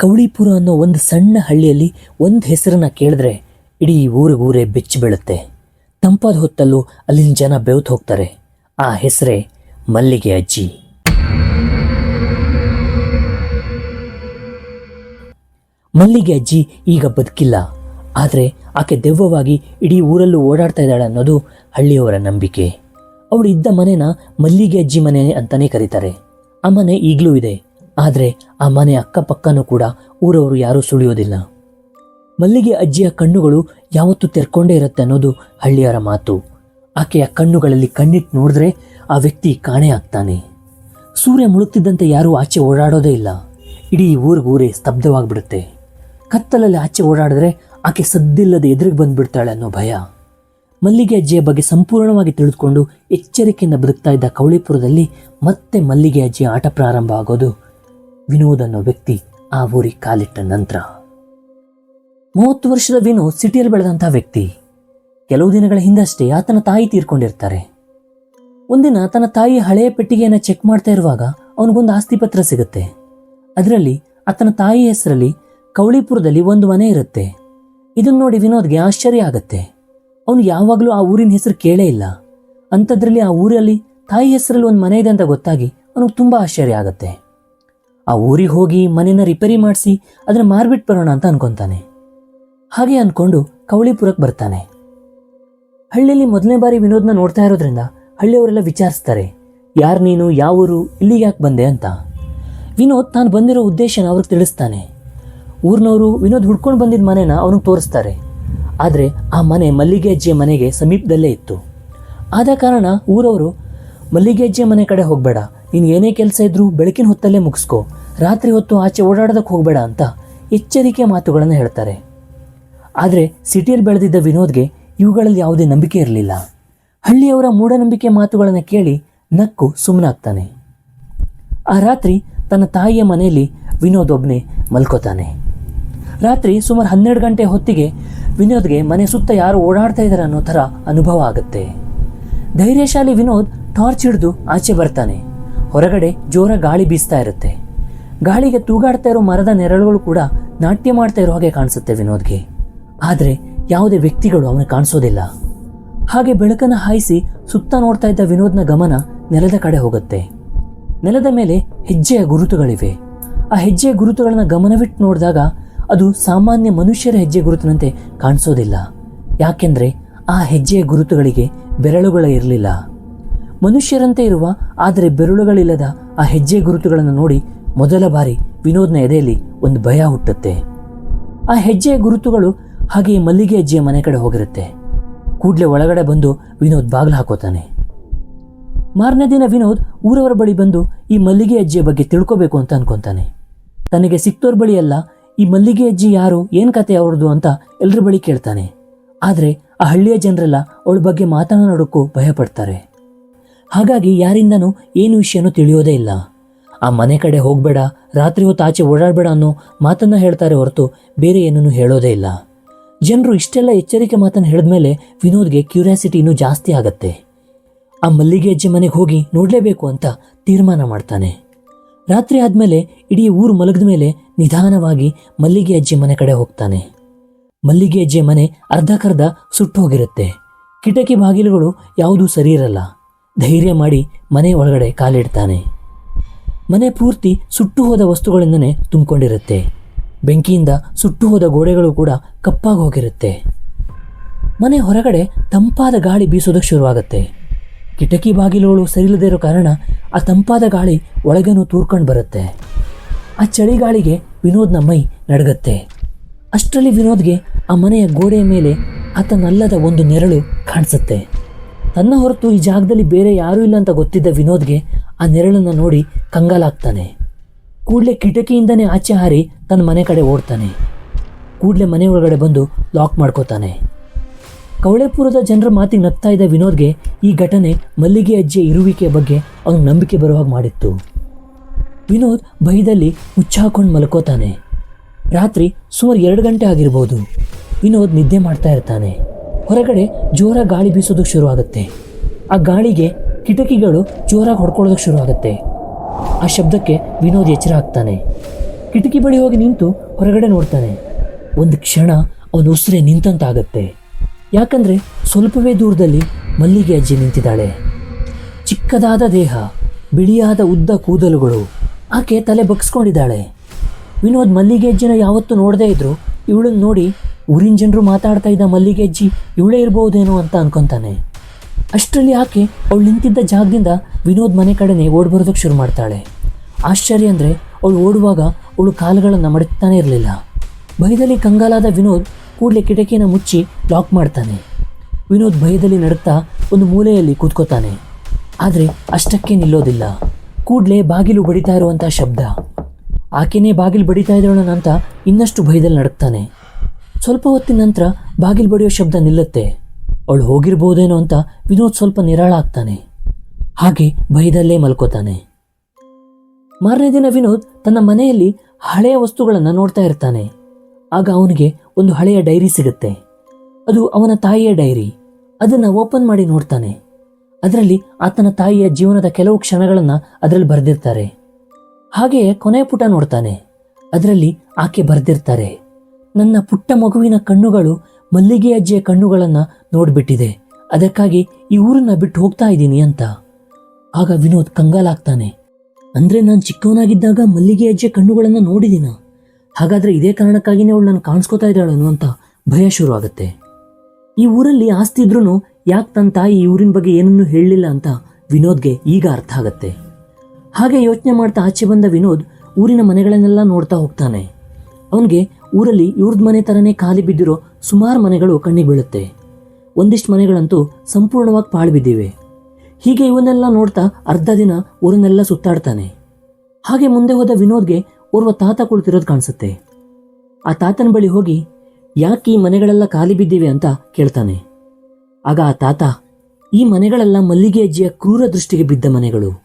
ಕವಳಿಪುರ ಅನ್ನೋ ಒಂದು ಸಣ್ಣ ಹಳ್ಳಿಯಲ್ಲಿ ಒಂದು ಹೆಸರನ್ನ ಕೇಳಿದ್ರೆ ಇಡೀ ಊರಿಗೂರೇ ಬೆಚ್ಚಿ ಬೀಳುತ್ತೆ. ತಂಪಾದ ಹೊತ್ತಲ್ಲೂ ಅಲ್ಲಿನ ಜನ ಬೆವ್ತು ಹೋಗ್ತಾರೆ. ಆ ಹೆಸರೇ ಮಲ್ಲಿಗೆ ಅಜ್ಜಿ. ಮಲ್ಲಿಗೆ ಅಜ್ಜಿ ಈಗ ಬದುಕಿಲ್ಲ. ಆದರೆ ಆಕೆ ದೆವ್ವವಾಗಿ ಇಡೀ ಊರಲ್ಲೂ ಓಡಾಡ್ತಾ ಇದ್ದಾಳೆ ಅನ್ನೋದು ಹಳ್ಳಿಯವರ ನಂಬಿಕೆ. ಅವಳು ಇದ್ದ ಮನೆನ ಮಲ್ಲಿಗೆ ಅಜ್ಜಿ ಮನೆ ಅಂತಾನೆ ಕರೀತಾರೆ. ಆ ಮನೆ ಈಗಲೂ ಇದೆ. ಆದರೆ ಆ ಮನೆ ಅಕ್ಕಪಕ್ಕನೂ ಕೂಡ ಊರವರು ಯಾರೂ ಸುಳಿಯೋದಿಲ್ಲ. ಮಲ್ಲಿಗೆ ಅಜ್ಜಿಯ ಕಣ್ಣುಗಳು ಯಾವತ್ತೂ ತೆರ್ಕೊಂಡೇ ಇರುತ್ತೆ ಅನ್ನೋದು ಹಳ್ಳಿಯರ ಮಾತು. ಆಕೆಯ ಕಣ್ಣುಗಳಲ್ಲಿ ಕಣ್ಣಿಟ್ಟು ನೋಡಿದ್ರೆ ಆ ವ್ಯಕ್ತಿ ಕಾಣೆ ಆಗ್ತಾನೆ. ಸೂರ್ಯ ಮುಳುಗ್ತಿದ್ದಂತೆ ಯಾರೂ ಆಚೆ ಓಡಾಡೋದೇ ಇಲ್ಲ. ಇಡೀ ಊರಿಗೂರೇ ಸ್ತಬ್ಧವಾಗಿಬಿಡುತ್ತೆ. ಕತ್ತಲಲ್ಲಿ ಆಚೆ ಓಡಾಡಿದ್ರೆ ಆಕೆ ಸದ್ದಿಲ್ಲದೆ ಎದುರಿಗೆ ಬಂದುಬಿಡ್ತಾಳೆ ಅನ್ನೋ ಭಯ. ಮಲ್ಲಿಗೆ ಅಜ್ಜಿಯ ಬಗ್ಗೆ ಸಂಪೂರ್ಣವಾಗಿ ತಿಳಿದುಕೊಂಡು ಎಚ್ಚರಿಕೆಯಿಂದ ಬದುಕ್ತಾ ಇದ್ದ ಕವಳಿಪುರದಲ್ಲಿ ಮತ್ತೆ ಮಲ್ಲಿಗೆ ಅಜ್ಜಿಯ ಆಟ ಪ್ರಾರಂಭ ಆಗೋದು ವಿನೋದ್ ಅನ್ನೋ ವ್ಯಕ್ತಿ ಆ ಊರಿಗೆ ಕಾಲಿಟ್ಟ ನಂತರ. ಮೂವತ್ತು ವರ್ಷದ ವಿನೋದ್ ಸಿಟಿಯಲ್ಲಿ ಬೆಳೆದಂಥ ವ್ಯಕ್ತಿ. ಕೆಲವು ದಿನಗಳ ಹಿಂದಷ್ಟೇ ಆತನ ತಾಯಿ ತೀರ್ಕೊಂಡಿರ್ತಾರೆ. ಒಂದಿನ ತನ್ನ ತಾಯಿ ಹಳೆಯ ಪೆಟ್ಟಿಗೆಯನ್ನು ಚೆಕ್ ಮಾಡ್ತಾ ಇರುವಾಗ ಅವನಿಗೊಂದು ಆಸ್ತಿ ಪತ್ರ ಸಿಗುತ್ತೆ. ಅದರಲ್ಲಿ ಆತನ ತಾಯಿ ಹೆಸರಲ್ಲಿ ಕೌಳಿಪುರದಲ್ಲಿ ಒಂದು ಮನೆ ಇರುತ್ತೆ. ಇದನ್ನು ನೋಡಿ ವಿನೋದ್ಗೆ ಆಶ್ಚರ್ಯ ಆಗತ್ತೆ. ಅವನು ಯಾವಾಗಲೂ ಆ ಊರಿನ ಹೆಸರು ಕೇಳೇ ಇಲ್ಲ. ಅಂಥದ್ರಲ್ಲಿ ಆ ಊರಲ್ಲಿ ತಾಯಿ ಹೆಸರಲ್ಲಿ ಒಂದು ಮನೆ ಇದೆ ಅಂತ ಗೊತ್ತಾಗಿ ಅವನಿಗೆ ತುಂಬ ಆಶ್ಚರ್ಯ ಆಗತ್ತೆ. ಆ ಊರಿಗೆ ಹೋಗಿ ಮನೇನ ರಿಪೇರಿ ಮಾಡಿಸಿ ಅದನ್ನ ಮಾರ್ಬಿಟ್ಟು ಬರೋಣ ಅಂತ ಅನ್ಕೊತಾನೆ. ಹಾಗೆ ಅನ್ಕೊಂಡು ಕವಳಿಪುರಕ್ಕೆ ಬರ್ತಾನೆ. ಹಳ್ಳಿಯಲ್ಲಿ ಮೊದಲನೇ ಬಾರಿ ವಿನೋದ್ನ ನೋಡ್ತಾ ಇರೋದ್ರಿಂದ ಹಳ್ಳಿಯವರೆಲ್ಲ ವಿಚಾರಿಸ್ತಾರೆ, ಯಾರು ನೀನು, ಯಾವ ಊರು, ಇಲ್ಲಿಗೆ ಯಾಕೆ ಬಂದೆ ಅಂತ. ವಿನೋದ್ ತಾನು ಬಂದಿರೋ ಉದ್ದೇಶನ ಅವ್ರಿಗೆ ತಿಳಿಸ್ತಾನೆ. ಊರಿನವರು ವಿನೋದ್ ಹುಡ್ಕೊಂಡು ಬಂದಿದ್ದ ಮನೆನ ಅವನಿಗೆ ತೋರಿಸ್ತಾರೆ. ಆದರೆ ಆ ಮನೆ ಮಲ್ಲಿಗೆ ಅಜ್ಜಿಯ ಮನೆಗೆ ಸಮೀಪದಲ್ಲೇ ಇತ್ತು. ಆದ ಕಾರಣ ಊರವರು ಮಲ್ಲಿಗೆ ಅಜ್ಜಿಯ ಮನೆ ಕಡೆ ಹೋಗಬೇಡ, ನೀನು ಏನೇ ಕೆಲಸ ಇದ್ರೂ ಬೆಳಕಿನ ಹೊತ್ತಲ್ಲೇ ಮುಗಿಸ್ಕೋ ರಾತ್ರಿ ಹೊತ್ತು ಆಚೆ ಓಡಾಡೋದಕ್ಕೆ ಹೋಗಬೇಡ ಅಂತ ಎಚ್ಚರಿಕೆ ಮಾತುಗಳನ್ನು ಹೇಳ್ತಾರೆ. ಆದರೆ ಸಿಟಿಯಲ್ಲಿ ಬೆಳೆದಿದ್ದ ವಿನೋದ್ಗೆ ಇವುಗಳಲ್ಲಿ ಯಾವುದೇ ನಂಬಿಕೆ ಇರಲಿಲ್ಲ. ಹಳ್ಳಿಯವರ ಮೂಢನಂಬಿಕೆ ಮಾತುಗಳನ್ನು ಕೇಳಿ ನಕ್ಕು ಸುಮ್ಮನಾಗ್ತಾನೆ ಆ ರಾತ್ರಿ ತನ್ನ ತಾಯಿಯ ಮನೆಯಲ್ಲಿ ವಿನೋದ್ ಒಬ್ಬನೇ ಮಲ್ಕೋತಾನೆ. ರಾತ್ರಿ ಸುಮಾರು ಹನ್ನೆರಡು ಗಂಟೆ ಹೊತ್ತಿಗೆ ವಿನೋದ್ಗೆ ಮನೆ ಸುತ್ತ ಯಾರು ಓಡಾಡ್ತಾ ಇದ್ದಾರೆ ಅನ್ನೋ ಥರ ಅನುಭವ ಆಗುತ್ತೆ. ಧೈರ್ಯಶಾಲಿ ವಿನೋದ್ ಟಾರ್ಚ್ ಹಿಡಿದು ಆಚೆ ಬರ್ತಾನೆ. ಹೊರಗಡೆ ಜೋರ ಗಾಳಿ ಬೀಸ್ತಾ ಇರುತ್ತೆ. ಗಾಳಿಗೆ ತೂಗಾಡ್ತಾ ಇರೋ ಮರದ ನೆರಳುಗಳು ಕೂಡ ನಾಟ್ಯ ಮಾಡ್ತಾ ಇರೋ ಹಾಗೆ ಕಾಣಿಸುತ್ತೆ ವಿನೋದ್ಗೆ. ಆದರೆ ಯಾವುದೇ ವ್ಯಕ್ತಿಗಳು ಅವನ ಕಾಣಿಸೋದಿಲ್ಲ. ಹಾಗೆ ಬೆಳಕನ್ನು ಹಾಯಿಸಿ ಸುತ್ತ ನೋಡ್ತಾ ಇದ್ದ ವಿನೋದ್ನ ಗಮನ ನೆಲದ ಕಡೆ ಹೋಗುತ್ತೆ. ನೆಲದ ಮೇಲೆ ಹೆಜ್ಜೆಯ ಗುರುತುಗಳಿವೆ. ಆ ಹೆಜ್ಜೆಯ ಗುರುತುಗಳನ್ನ ಗಮನವಿಟ್ಟು ನೋಡಿದಾಗ ಅದು ಸಾಮಾನ್ಯ ಮನುಷ್ಯರ ಹೆಜ್ಜೆ ಗುರುತಿನಂತೆ ಕಾಣಿಸೋದಿಲ್ಲ. ಯಾಕೆಂದ್ರೆ ಆ ಹೆಜ್ಜೆಯ ಗುರುತುಗಳಿಗೆ ಬೆರಳುಗಳ ಇರಲಿಲ್ಲ. ಮನುಷ್ಯರಂತೆ ಇರುವ, ಆದರೆ ಬೆರಳುಗಳಿಲ್ಲದ ಆ ಹೆಜ್ಜೆ ಗುರುತುಗಳನ್ನು ನೋಡಿ ಮೊದಲ ಬಾರಿ ವಿನೋದ್ನ ಎದೆಯಲ್ಲಿ ಒಂದು ಭಯ ಹುಟ್ಟುತ್ತೆ. ಆ ಹೆಜ್ಜೆಯ ಗುರುತುಗಳು ಹಾಗೆಯೇ ಮಲ್ಲಿಗೆ ಅಜ್ಜಿಯ ಮನೆ ಕಡೆ ಹೋಗಿರುತ್ತೆ. ಕೂಡಲೇ ಒಳಗಡೆ ಬಂದು ವಿನೋದ್ ಬಾಗಿಲು ಹಾಕೋತಾನೆ. ಮಾರನೇ ದಿನ ವಿನೋದ್ ಊರವರ ಬಳಿ ಬಂದು ಈ ಮಲ್ಲಿಗೆ ಅಜ್ಜಿಯ ಬಗ್ಗೆ ತಿಳ್ಕೋಬೇಕು ಅಂತ ಅನ್ಕೊಂತಾನೆ. ತನಗೆ ಸಿಕ್ತೋರ್ ಬಳಿ ಅಲ್ಲ, ಈ ಮಲ್ಲಿಗೆ ಅಜ್ಜಿ ಯಾರು, ಏನ್ ಕತೆ ಅವ್ರದ್ದು ಅಂತ ಎಲ್ಲರ ಬಳಿ ಕೇಳ್ತಾನೆ. ಆದರೆ ಆ ಹಳ್ಳಿಯ ಜನರೆಲ್ಲ ಅವಳ ಬಗ್ಗೆ ಮಾತನಾಡೋಕ್ಕೂ ಭಯಪಡ್ತಾರೆ. ಹಾಗಾಗಿ ಯಾರಿಂದನೂ ಏನು ವಿಷಯನೂ ತಿಳಿಯೋದೇ ಇಲ್ಲ. ಆ ಮನೆ ಕಡೆ ಹೋಗಬೇಡ, ರಾತ್ರಿ ಹೊತ್ತು ಆಚೆ ಓಡಾಡಬೇಡ ಅನ್ನೋ ಮಾತನ್ನ ಹೇಳ್ತಾರೆ ಹೊರತು ಬೇರೆ ಏನನ್ನು ಹೇಳೋದೇ ಇಲ್ಲ. ಜನರು ಇಷ್ಟೆಲ್ಲ ಎಚ್ಚರಿಕೆ ಮಾತನ್ನು ಹೇಳಿದ್ಮೇಲೆ ವಿನೋದ್ಗೆ ಕ್ಯೂರಿಯಾಸಿಟಿ ಇನ್ನೂ ಜಾಸ್ತಿ ಆಗತ್ತೆ. ಆ ಮಲ್ಲಿಗೆ ಅಜ್ಜಿ ಮನೆಗೆ ಹೋಗಿ ನೋಡಲೇಬೇಕು ಅಂತ ತೀರ್ಮಾನ ಮಾಡ್ತಾನೆ. ರಾತ್ರಿ ಆದಮೇಲೆ ಇಡೀ ಊರು ಮಲಗಿದ ಮೇಲೆ ನಿಧಾನವಾಗಿ ಮಲ್ಲಿಗೆ ಅಜ್ಜಿ ಮನೆ ಕಡೆ ಹೋಗ್ತಾನೆ. ಮಲ್ಲಿಗೆ ಅಜ್ಜಿ ಮನೆ ಅರ್ಧಕರ್ಧ ಸುಟ್ಟು ಹೋಗಿರುತ್ತೆ. ಕಿಟಕಿ ಬಾಗಿಲುಗಳು ಯಾವುದೂ ಸರಿ ಇರಲ್ಲ. ಧೈರ್ಯ ಮಾಡಿ ಮನೆ ಒಳಗಡೆ ಕಾಲಿಡ್ತಾನೆ. ಮನೆ ಪೂರ್ತಿ ಸುಟ್ಟು ಹೋದ ವಸ್ತುಗಳಿಂದನೇ ತುಂಬಿಕೊಂಡಿರುತ್ತೆ. ಬೆಂಕಿಯಿಂದ ಸುಟ್ಟು ಹೋದ ಗೋಡೆಗಳು ಕೂಡ ಕಪ್ಪಾಗಿ ಹೋಗಿರುತ್ತೆ. ಮನೆ ಹೊರಗಡೆ ತಂಪಾದ ಗಾಳಿ ಬೀಸೋದಕ್ಕೆ ಶುರುವಾಗುತ್ತೆ. ಕಿಟಕಿ ಬಾಗಿಲುಗಳು ಸರಿಯಿಲ್ಲದೆ ಇರೋ ಕಾರಣ ಆ ತಂಪಾದ ಗಾಳಿ ಒಳಗೇನೂ ತೂರ್ಕೊಂಡು ಬರುತ್ತೆ. ಆ ಚಳಿಗಾಳಿಗೆ ವಿನೋದ್ನ ಮೈ ನಡಗತ್ತೆ. ಅಷ್ಟರಲ್ಲಿ ವಿನೋದ್ಗೆ ಆ ಮನೆಯ ಗೋಡೆಯ ಮೇಲೆ ಆತನಲ್ಲದ ಒಂದು ನೆರಳು ಕಾಣಿಸುತ್ತೆ. ತನ್ನ ಹೊರತು ಈ ಜಾಗದಲ್ಲಿ ಬೇರೆ ಯಾರೂ ಇಲ್ಲ ಅಂತ ಗೊತ್ತಿದ್ದ ವಿನೋದ್ಗೆ ಆ ನೆರಳನ್ನು ನೋಡಿ ಕಂಗಾಲಾಗ್ತಾನೆ. ಕೂಡಲೇ ಕಿಟಕಿಯಿಂದನೇ ಆಚೆ ಹಾರಿ ತನ್ನ ಮನೆ ಕಡೆ ಓಡ್ತಾನೆ. ಕೂಡಲೇ ಮನೆ ಒಳಗಡೆ ಬಂದು ಲಾಕ್ ಮಾಡ್ಕೋತಾನೆ. ಕವಳೆಪುರದ ಜನರ ಮಾತಿಗೆ ನಗ್ತಾ ಇದ್ದ ವಿನೋದ್ಗೆ ಈ ಘಟನೆ ಮಲ್ಲಿಗೆ ಅಜ್ಜಿಯ ಇರುವಿಕೆಯ ಬಗ್ಗೆ ಅವನಿಗೆ ನಂಬಿಕೆ ಬರುವ ಹಾಗೆ ಮಾಡಿತ್ತು. ವಿನೋದ್ ಭಯದಲ್ಲಿ ಮುಚ್ಚಾಕೊಂಡು ಮಲ್ಕೋತಾನೆ. ರಾತ್ರಿ ಸುಮಾರು ಎರಡು ಗಂಟೆ ಆಗಿರ್ಬೋದು. ವಿನೋದ್ ನಿದ್ದೆ ಮಾಡ್ತಾ ಇರ್ತಾನೆ. ಹೊರಗಡೆ ಜೋರ ಗಾಳಿ ಬೀಸೋದಕ್ಕೆ ಶುರುವಾಗುತ್ತೆ. ಆ ಗಾಳಿಗೆ ಕಿಟಕಿಗಳು ಜೋರಾಗಿ ಹೊಡ್ಕೊಳ್ಳೋದಕ್ಕೆ ಶುರುವಾಗುತ್ತೆ. ಆ ಶಬ್ದಕ್ಕೆ ವಿನೋದ್ ಎಚ್ಚರ ಆಗ್ತಾನೆ. ಕಿಟಕಿ ಬಳಿ ಹೋಗಿ ನಿಂತು ಹೊರಗಡೆ ನೋಡ್ತಾನೆ. ಒಂದು ಕ್ಷಣ ಅವನ ಉಸಿರೇ ನಿಂತಂತಾಗತ್ತೆ. ಯಾಕಂದ್ರೆ ಸ್ವಲ್ಪವೇ ದೂರದಲ್ಲಿ ಮಲ್ಲಿಗೆ ಅಜ್ಜಿ ನಿಂತಿದ್ದಾಳೆ. ಚಿಕ್ಕದಾದ ದೇಹ, ಬಿಳಿಯಾದ ಉದ್ದ ಕೂದಲುಗಳು, ಆಕೆ ತಲೆ ಬಗ್ಸ್ಕೊಂಡಿದ್ದಾಳೆ. ವಿನೋದ್ ಮಲ್ಲಿಗೆ ಅಜ್ಜಿನ ಯಾವತ್ತೂ ನೋಡದೇ ಇದ್ರು ಇವಳನ್ನು ನೋಡಿ ಊರಿನ ಜನರು ಮಾತಾಡ್ತಾ ಇದ್ದ ಮಲ್ಲಿಗೆ ಅಜ್ಜಿ ಇವಳೇ ಇರ್ಬೋದೇನೋ ಅಂತ ಅನ್ಕೊಂತಾನೆ. ಅಷ್ಟರಲ್ಲಿ ಆಕೆ ಅವಳು ನಿಂತಿದ್ದ ಜಾಗದಿಂದ ವಿನೋದ್ ಮನೆ ಕಡೆನೆ ಓಡಿ ಬರೋದಕ್ಕೆ ಶುರು ಮಾಡ್ತಾಳೆ. ಆಶ್ಚರ್ಯ ಅಂದರೆ ಅವಳು ಓಡುವಾಗ ಅವಳು ಕಾಲುಗಳನ್ನು ಮಡಗ್ತಾನೆ ಇರಲಿಲ್ಲ. ಭಯದಲ್ಲಿ ಕಂಗಾಲಾದ ವಿನೋದ್ ಕೂಡಲೇ ಕಿಟಕಿನ ಮುಚ್ಚಿ ಲಾಕ್ ಮಾಡ್ತಾನೆ. ವಿನೋದ್ ಭಯದಲ್ಲಿ ನಡುತ್ತಾ ಒಂದು ಮೂಲೆಯಲ್ಲಿ ಕೂತ್ಕೋತಾನೆ. ಆದರೆ ಅಷ್ಟಕ್ಕೆ ನಿಲ್ಲೋದಿಲ್ಲ. ಕೂಡಲೇ ಬಾಗಿಲು ಬಡಿತಾ ಇರುವಂಥ ಶಬ್ದ. ಆಕೆಯೇ ಬಾಗಿಲು ಬಡಿತಾ ಇದ್ದವಳನ್ನ ಅಂತ ಇನ್ನಷ್ಟು ಭಯದಲ್ಲಿ ನಡುತ್ತಾನೆ ಸ್ವಲ್ಪ ಹೊತ್ತಿನ ನಂತರ ಬಾಗಿಲು ಬಡಿಯೋ ಶಬ್ದ ನಿಲ್ಲುತ್ತೆ. ಅವಳು ಹೋಗಿರ್ಬೋದೇನೋ ಅಂತ ವಿನೋದ್ ಸ್ವಲ್ಪ ನಿರಾಳ ಆಗ್ತಾನೆ. ಹಾಗೆ ಭಯದಲ್ಲೇ ಮಲ್ಕೋತಾನೆ. ಮಾರನೇ ದಿನ ವಿನೋದ್ ತನ್ನ ಮನೆಯಲ್ಲಿ ಹಳೆಯ ವಸ್ತುಗಳನ್ನು ನೋಡ್ತಾ ಇರ್ತಾನೆ. ಆಗ ಅವನಿಗೆ ಒಂದು ಹಳೆಯ ಡೈರಿ ಸಿಗುತ್ತೆ. ಅದು ಅವನ ತಾಯಿಯ ಡೈರಿ. ಅದನ್ನು ಓಪನ್ ಮಾಡಿ ನೋಡ್ತಾನೆ. ಅದರಲ್ಲಿ ಆತನ ತಾಯಿಯ ಜೀವನದ ಕೆಲವು ಕ್ಷಣಗಳನ್ನು ಅದರಲ್ಲಿ ಬರೆದಿರ್ತಾರೆ. ಹಾಗೆಯೇ ಕೊನೆ ಪುಟ ನೋಡ್ತಾನೆ. ಅದರಲ್ಲಿ ಆಕೆ ಬರೆದಿರ್ತಾರೆ. ನನ್ನ ಪುಟ್ಟ ಮಗುವಿನ ಕಣ್ಣುಗಳು ಮಲ್ಲಿಗೆ ಅಜ್ಜಿಯ ಕಣ್ಣುಗಳನ್ನು ನೋಡ್ಬಿಟ್ಟಿದೆ. ಅದಕ್ಕಾಗಿ ಈ ಊರನ್ನ ಬಿಟ್ಟು ಹೋಗ್ತಾ ಇದ್ದೀನಿ ಅಂತ. ಆಗ ವಿನೋದ್ ಕಂಗಾಲಾಗ್ತಾನೆ. ಅಂದ್ರೆ ನಾನು ಚಿಕ್ಕವನಾಗಿದ್ದಾಗ ಮಲ್ಲಿಗೆ ಅಜ್ಜಿಯ ಕಣ್ಣುಗಳನ್ನು ನೋಡಿದಿನ? ಹಾಗಾದ್ರೆ ಇದೇ ಕಾರಣಕ್ಕಾಗಿನೇ ಅವಳು ನಾನು ಕಾಣಿಸ್ಕೋತಾ ಇದ್ದಾಳನು ಅಂತ ಭಯ ಶುರು ಆಗುತ್ತೆ. ಈ ಊರಲ್ಲಿ ಆಸ್ತಿ ಇದ್ರೂ ಯಾಕೆ ತನ್ನ ತಾಯಿ ಈ ಊರಿನ ಬಗ್ಗೆ ಏನನ್ನೂ ಹೇಳಲಿಲ್ಲ ಅಂತ ವಿನೋದ್ಗೆ ಈಗ ಅರ್ಥ ಆಗತ್ತೆ. ಹಾಗೆ ಯೋಚನೆ ಮಾಡ್ತಾ ಆಚೆ ಬಂದ ವಿನೋದ್ ಊರಿನ ಮನೆಗಳನ್ನೆಲ್ಲ ನೋಡ್ತಾ ಹೋಗ್ತಾನೆ. ಅವನಿಗೆ ಊರಲ್ಲಿ ಇವ್ರದ್ ಮನೆ ಥರನೇ ಖಾಲಿ ಬಿದ್ದಿರೋ ಸುಮಾರು ಮನೆಗಳು ಕಣ್ಣಿಗೆ ಬೀಳುತ್ತೆ. ಒಂದಿಷ್ಟು ಮನೆಗಳಂತೂ ಸಂಪೂರ್ಣವಾಗಿ ಪಾಳು ಬಿದ್ದಿವೆ. ಹೀಗೆ ಇವನ್ನೆಲ್ಲ ನೋಡ್ತಾ ಅರ್ಧ ದಿನ ಊರನ್ನೆಲ್ಲ ಸುತ್ತಾಡ್ತಾನೆ. ಹಾಗೆ ಮುಂದೆ ಹೋದ ವಿನೋದ್ಗೆ ಓರ್ವ ತಾತ ಕುಳಿತಿರೋದು ಕಾಣಿಸುತ್ತೆ. ಆ ತಾತನ ಬಳಿ ಹೋಗಿ, ಯಾಕೆ ಈ ಮನೆಗಳೆಲ್ಲ ಖಾಲಿ ಬಿದ್ದಿವೆ? ಅಂತ ಕೇಳ್ತಾನೆ. ಆಗ ಆ ತಾತ, ಈ ಮನೆಗಳೆಲ್ಲ ಮಲ್ಲಿಗೆ ಅಜ್ಜಿಯ ಕ್ರೂರ ದೃಷ್ಟಿಗೆ ಬಿದ್ದ ಮನೆಗಳು.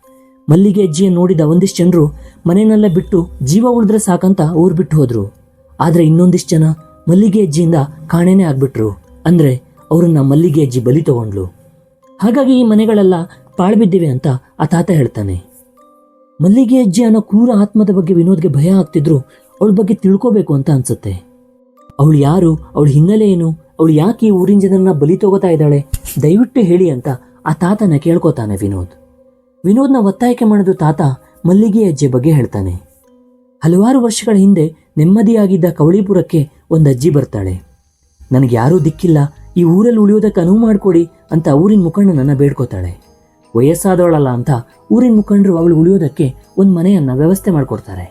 ಮಲ್ಲಿಗೆ ಅಜ್ಜಿಯ ನೋಡಿದ ಒಂದಿಷ್ಟು ಜನರು ಮನೆಯನ್ನೆಲ್ಲ ಬಿಟ್ಟು ಜೀವ ಉಳಿದ್ರೆ ಸಾಕಂತ ಊರು ಬಿಟ್ಟು ಹೋದ್ರು. ಆದ್ರೆ ಇನ್ನೊಂದಿಷ್ಟು ಜನ ಮಲ್ಲಿಗೆ ಅಜ್ಜಿಯಿಂದ ಕಾಣೆನೇ ಆಗ್ಬಿಟ್ರು. ಅಂದ್ರೆ ಅವ್ರನ್ನ ಮಲ್ಲಿಗೆ ಅಜ್ಜಿ ಬಲಿ ತಗೊಂಡ್ಲು. ಹಾಗಾಗಿ ಈ ಮನೆಗಳೆಲ್ಲ ಪಾಳ್ಬಿದ್ದಿವೆ ಅಂತ ಆ ತಾತ ಹೇಳ್ತಾನೆ. ಮಲ್ಲಿಗೆ ಅಜ್ಜಿ ಅನ್ನೋ ಕ್ರೂರ ಆತ್ಮದ ಬಗ್ಗೆ ವಿನೋದ್ಗೆ ಭಯ ಆಗ್ತಿದ್ರು ಅವಳ ಬಗ್ಗೆ ತಿಳ್ಕೋಬೇಕು ಅಂತ ಅನ್ಸುತ್ತೆ. ಅವಳು ಯಾರು, ಅವಳ ಹಿನ್ನೆಲೆ ಏನು, ಅವಳು ಯಾಕೆ ಈ ಊರಿನ ಜನರನ್ನ ಬಲಿ ತಗೋತಾ ಇದ್ದಾಳೆ, ದಯವಿಟ್ಟು ಹೇಳಿ ಅಂತ ಆ ತಾತನ ಕೇಳ್ಕೊತಾನೆ ವಿನೋದ್. ವಿನೋದ್ನ ಒತ್ತಾಯಕ್ಕೆ ಮಾಡಿದ ತಾತ ಮಲ್ಲಿಗೆ ಅಜ್ಜಿ ಬಗ್ಗೆ ಹೇಳ್ತಾನೆ. ಹಲವಾರು ವರ್ಷಗಳ ಹಿಂದೆ ನೆಮ್ಮದಿಯಾಗಿದ್ದ ಕವಳಿಪುರಕ್ಕೆ ಒಂದು ಅಜ್ಜಿ ಬರ್ತಾಳೆ. ನನಗೆ ಯಾರೂ ದಿಕ್ಕಿಲ್ಲ, ಈ ಊರಲ್ಲಿ ಉಳಿಯೋದಕ್ಕೆ ಅನುವು ಮಾಡಿಕೊಡಿ ಅಂತ ಊರಿನ ಮುಖಂಡನನ್ನ ಬೇಡ್ಕೋತಾಳೆ. ವಯಸ್ಸಾದವಳಲ್ಲ ಅಂತ ಊರಿನ ಮುಖಂಡರು ಅವಳು ಉಳಿಯೋದಕ್ಕೆ ಒಂದು ಮನೆಯನ್ನ ವ್ಯವಸ್ಥೆ ಮಾಡಿಕೊಡ್ತಾರೆ.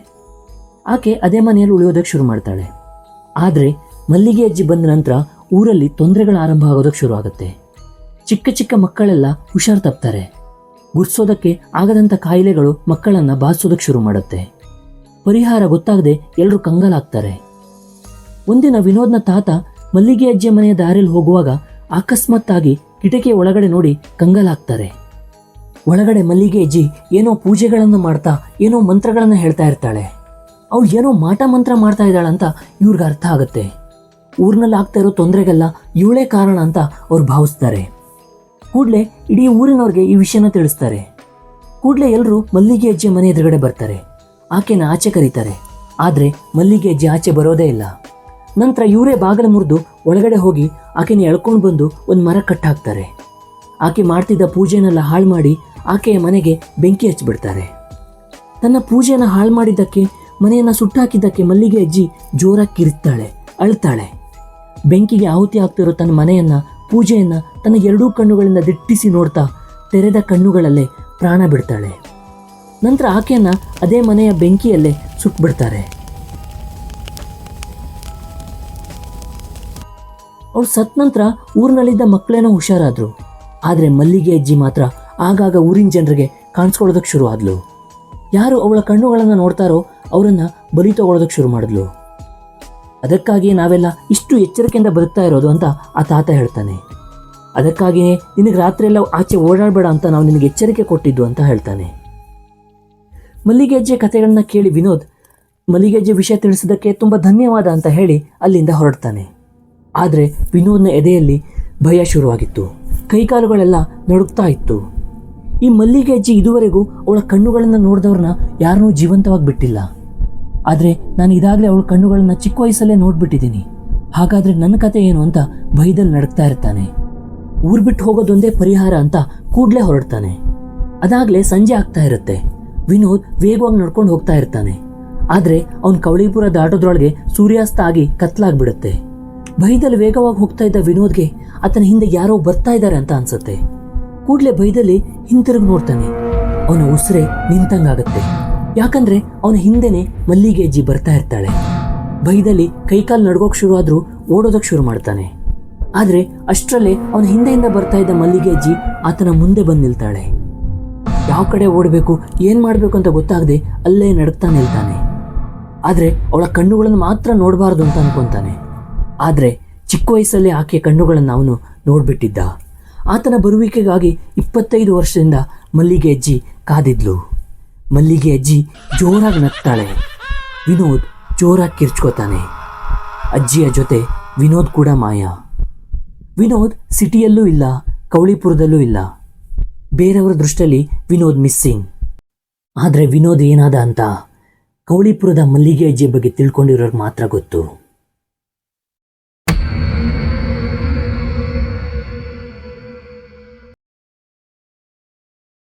ಆಕೆ ಅದೇ ಮನೆಯಲ್ಲಿ ಉಳಿಯೋದಕ್ಕೆ ಶುರು ಮಾಡ್ತಾಳೆ. ಆದರೆ ಮಲ್ಲಿಗೆ ಅಜ್ಜಿ ಬಂದ ನಂತರ ಊರಲ್ಲಿ ತೊಂದರೆಗಳು ಆರಂಭ ಆಗೋದಕ್ಕೆ ಶುರು ಆಗುತ್ತೆ. ಚಿಕ್ಕ ಚಿಕ್ಕ ಮಕ್ಕಳೆಲ್ಲ ಹುಷಾರ್ ತಪ್ತಾರೆ. ಗುರ್ಸೋದಕ್ಕೆ ಆಗದಂಥ ಕಾಯಿಲೆಗಳು ಮಕ್ಕಳನ್ನ ಬಾಧಿಸೋದಕ್ಕೆ ಶುರು ಮಾಡುತ್ತೆ. ಪರಿಹಾರ ಗೊತ್ತಾಗದೆ ಎಲ್ಲರೂ ಕಂಗಾಲಾಗ್ತಾರೆ. ಒಂದಿನ ವಿನೋದ್ನ ತಾತ ಮಲ್ಲಿಗೆ ಅಜ್ಜಿಯ ಮನೆಯ ದಾರಿಯಲ್ಲಿ ಹೋಗುವಾಗ ಅಕಸ್ಮಾತ್ತಾಗಿ ಕಿಟಕಿಯ ಒಳಗಡೆ ನೋಡಿ ಕಂಗಾಲಾಗ್ತಾರೆ. ಒಳಗಡೆ ಮಲ್ಲಿಗೆ ಅಜ್ಜಿ ಏನೋ ಪೂಜೆಗಳನ್ನು ಮಾಡ್ತಾ, ಏನೋ ಮಂತ್ರಗಳನ್ನು ಹೇಳ್ತಾ ಇರ್ತಾಳೆ. ಅವಳು ಏನೋ ಮಾಟ ಮಂತ್ರ ಮಾಡ್ತಾ ಇದ್ದಾಳಂತ ಇವ್ರಿಗೆ ಅರ್ಥ ಆಗುತ್ತೆ. ಊರಿನಲ್ಲಿ ಆಗ್ತಾ ಇರೋ ತೊಂದರೆಗೆಲ್ಲ ಇವಳೇ ಕಾರಣ ಅಂತ ಅವ್ರು ಭಾವಿಸ್ತಾರೆ. ಕೂಡಲೇ ಇಡೀ ಊರಿನವ್ರಿಗೆ ಈ ವಿಷಯನ ತಿಳಿಸ್ತಾರೆ. ಕೂಡಲೇ ಎಲ್ಲರೂ ಮಲ್ಲಿಗೆ ಅಜ್ಜಿಯ ಮನೆ ಎದುರುಗಡೆ ಬರ್ತಾರೆ. ಆಕೆನ ಆಚೆ ಕರೀತಾರೆ. ಆದರೆ ಮಲ್ಲಿಗೆ ಅಜ್ಜಿ ಆಚೆ ಬರೋದೇ ಇಲ್ಲ. ನಂತರ ಇವರೇ ಬಾಗಿಲು ಮುರಿದು ಒಳಗಡೆ ಹೋಗಿ ಆಕೆನ ಎಳ್ಕೊಂಡು ಬಂದು ಒಂದು ಮರ ಕಟ್ಟಾಕ್ತಾರೆ. ಆಕೆ ಮಾಡ್ತಿದ್ದ ಪೂಜೆನೆಲ್ಲ ಹಾಳು ಮಾಡಿ ಆಕೆಯ ಮನೆಗೆ ಬೆಂಕಿ ಹಚ್ಚಿಬಿಡ್ತಾರೆ. ತನ್ನ ಪೂಜೆನ ಹಾಳು ಮಾಡಿದ್ದಕ್ಕೆ, ಮನೆಯನ್ನ ಸುಟ್ಟಾಕಿದ್ದಕ್ಕೆ ಮಲ್ಲಿಗೆ ಅಜ್ಜಿ ಜೋರಾಗಿ ಕಿರಿತಾಳೆ, ಅಳ್ತಾಳೆ. ಬೆಂಕಿಗೆ ಆಹುತಿ ಆಗ್ತಿರೋ ತನ್ನ ಮನೆಯನ್ನ, ಪೂಜೆಯನ್ನ ತನ್ನ ಎರಡೂ ಕಣ್ಣುಗಳಿಂದ ದಿಟ್ಟಿಸಿ ನೋಡ್ತಾ ತೆರೆದ ಕಣ್ಣುಗಳಲ್ಲೇ ಪ್ರಾಣ ಬಿಡ್ತಾಳೆ. ನಂತರ ಆಕೆಯನ್ನ ಅದೇ ಮನೆಯ ಬೆಂಕಿಯಲ್ಲೇ ಸುಟ್ಬಿಡ್ತಾರೆ. ಅವಳು ಸತ್ ನಂತರ ಊರಿನಲ್ಲಿದ್ದ ಮಕ್ಕಳೇನೋ ಹುಷಾರಾದರು. ಆದರೆ ಮಲ್ಲಿಗೆ ಅಜ್ಜಿ ಮಾತ್ರ ಆಗಾಗ ಊರಿನ ಜನರಿಗೆ ಕಾಣಿಸ್ಕೊಳ್ಳೋದಕ್ಕೆ ಶುರು ಆದ್ಲು. ಯಾರು ಅವಳ ಕಣ್ಣುಗಳನ್ನು ನೋಡ್ತಾರೋ ಅವರನ್ನು ಬಲಿ ತಗೊಳ್ಳೋದಕ್ಕೆ ಶುರು ಮಾಡಿದ್ಲು. ಅದಕ್ಕಾಗಿಯೇ ನಾವೆಲ್ಲ ಇಷ್ಟು ಎಚ್ಚರಿಕೆಯಿಂದ ಬದುಕ್ತಾ ಇರೋದು ಅಂತ ಆ ತಾತ ಹೇಳ್ತಾನೆ. ಅದಕ್ಕಾಗಿಯೇ ನಿನಗೆ ರಾತ್ರಿ ಎಲ್ಲ ಆಚೆ ಓಡಾಡಬೇಡ ಅಂತ ನಾವು ನಿನಗೆ ಎಚ್ಚರಿಕೆ ಕೊಟ್ಟಿದ್ದು ಅಂತ ಹೇಳ್ತಾನೆ. ಮಲ್ಲಿಗೆಜ್ಜೆ ಕಥೆಗಳನ್ನ ಕೇಳಿ ವಿನೋದ್, ಮಲ್ಲಿಗೆಜ್ಜೆ ವಿಷಯ ತಿಳಿಸಿದ್ದಕ್ಕೆ ತುಂಬ ಧನ್ಯವಾದ ಅಂತ ಹೇಳಿ ಅಲ್ಲಿಂದ ಹೊರಡ್ತಾನೆ. ಆದರೆ ವಿನೋದ್ನ ಎದೆಯಲ್ಲಿ ಭಯ ಶುರುವಾಗಿತ್ತು. ಕೈಕಾಲುಗಳೆಲ್ಲ ನಡುಕ್ತಾ ಇತ್ತು. ಈ ಮಲ್ಲಿಗೆಜ್ಜೆ ಇದುವರೆಗೂ ಅವಳ ಕಣ್ಣುಗಳನ್ನು ನೋಡಿದವ್ರನ್ನ ಯಾರನ್ನೂ ಜೀವಂತವಾಗಿ ಬಿಟ್ಟಿಲ್ಲ. ಆದರೆ ನಾನು ಇದಾಗಲೇ ಅವಳ ಕಣ್ಣುಗಳನ್ನು ಚಿಕ್ಕ ವಯಸ್ಸಲ್ಲೇ ನೋಡ್ಬಿಟ್ಟಿದ್ದೀನಿ. ಹಾಗಾದರೆ ನನ್ನ ಕತೆ ಏನು ಅಂತ ಭಯದಲ್ಲಿ ನಡುಕ್ತಾ ಇರ್ತಾನೆ. ಊರು ಬಿಟ್ಟು ಹೋಗೋದೊಂದೇ ಪರಿಹಾರ ಅಂತ ಕೂಡಲೇ ಹೊರಡ್ತಾನೆ. ಅದಾಗಲೇ ಸಂಜೆ ಆಗ್ತಾ ಇರುತ್ತೆ. ವಿನೋದ್ ವೇಗವಾಗಿ ನಡ್ಕೊಂಡು ಹೋಗ್ತಾ ಇರ್ತಾನೆ. ಆದ್ರೆ ಅವನ್ ಕವಳಿಪುರ ದಾಟೋದ್ರೊಳಗೆ ಸೂರ್ಯಾಸ್ತ ಆಗಿ ಕತ್ಲಾಗ್ಬಿಡುತ್ತೆ. ಭಯದಲ್ಲಿ ವೇಗವಾಗಿ ಹೋಗ್ತಾ ಇದ್ದ ವಿನೋದ್ಗೆ ಆತನ ಹಿಂದೆ ಯಾರೋ ಬರ್ತಾ ಇದ್ದಾರೆ ಅಂತ ಅನ್ಸುತ್ತೆ. ಕೂಡ್ಲೆ ಭಯದಲ್ಲಿ ಹಿಂತಿರುಗಿ ನೋಡ್ತಾನೆ. ಅವನ ಉಸಿರೆ ನಿಂತಂಗಾಗತ್ತೆ. ಯಾಕಂದ್ರೆ ಅವನ ಹಿಂದೆನೆ ಮಲ್ಲಿಗೆ ಅಜ್ಜಿ ಬರ್ತಾ ಇರ್ತಾಳೆ. ಭಯದಲ್ಲಿ ಕೈಕಾಲು ನಡ್ಗೋಕ್ ಶುರು ಆದ್ರೂ ಓಡೋದಕ್ ಶುರು ಮಾಡ್ತಾನೆ. ಆದ್ರೆ ಅಷ್ಟರಲ್ಲೇ ಅವನ ಹಿಂದೆಯಿಂದ ಬರ್ತಾ ಇದ್ದ ಮಲ್ಲಿಗೆ ಅಜ್ಜಿ ಆತನ ಮುಂದೆ ಬಂದು ನಿಲ್ತಾಳೆ. ಯಾವ ಕಡೆ ಓಡಬೇಕು, ಏನು ಮಾಡಬೇಕು ಅಂತ ಗೊತ್ತಾಗದೆ ಅಲ್ಲೇ ನಡುಕ್ತಾ ನಿಲ್ತಾನೆ. ಆದರೆ ಅವಳ ಕಣ್ಣುಗಳನ್ನು ಮಾತ್ರ ನೋಡಬಾರ್ದು ಅಂತ ಅನ್ಕೊಂತಾನೆ. ಆದರೆ ಚಿಕ್ಕ ವಯಸ್ಸಲ್ಲೇ ಆಕೆಯ ಕಣ್ಣುಗಳನ್ನು ಅವನು ನೋಡಿಬಿಟ್ಟಿದ್ದ. ಆತನ ಬರುವಿಕೆಗಾಗಿ ಇಪ್ಪತ್ತೈದು ವರ್ಷದಿಂದ ಮಲ್ಲಿಗೆ ಅಜ್ಜಿ ಕಾದಿದ್ಲು. ಮಲ್ಲಿಗೆ ಅಜ್ಜಿ ಜೋರಾಗಿ ನಗ್ತಾಳೆ. ವಿನೋದ್ ಜೋರಾಗಿ ಕಿರ್ಚ್ಕೋತಾನೆ. ಅಜ್ಜಿಯ ಜೊತೆ ವಿನೋದ್ ಕೂಡ ಮಾಯ. ವಿನೋದ್ ಸಿಟಿಯಲ್ಲೂ ಇಲ್ಲ, ಕೌಳಿಪುರದಲ್ಲೂ ಇಲ್ಲ. ಬೇರೆಯವರ ದೃಷ್ಟಿಯಲ್ಲಿ ವಿನೋದ್ ಮಿಸ್ಸಿಂಗ್. ಆದರೆ ವಿನೋದ್ ಏನಾದ ಅಂತ ಕೌಳಿಪುರದ ಮಲ್ಲಿಗೆ ಅಜ್ಜಿಯ ಬಗ್ಗೆ ತಿಳ್ಕೊಂಡಿರೋರು ಮಾತ್ರ ಗೊತ್ತು.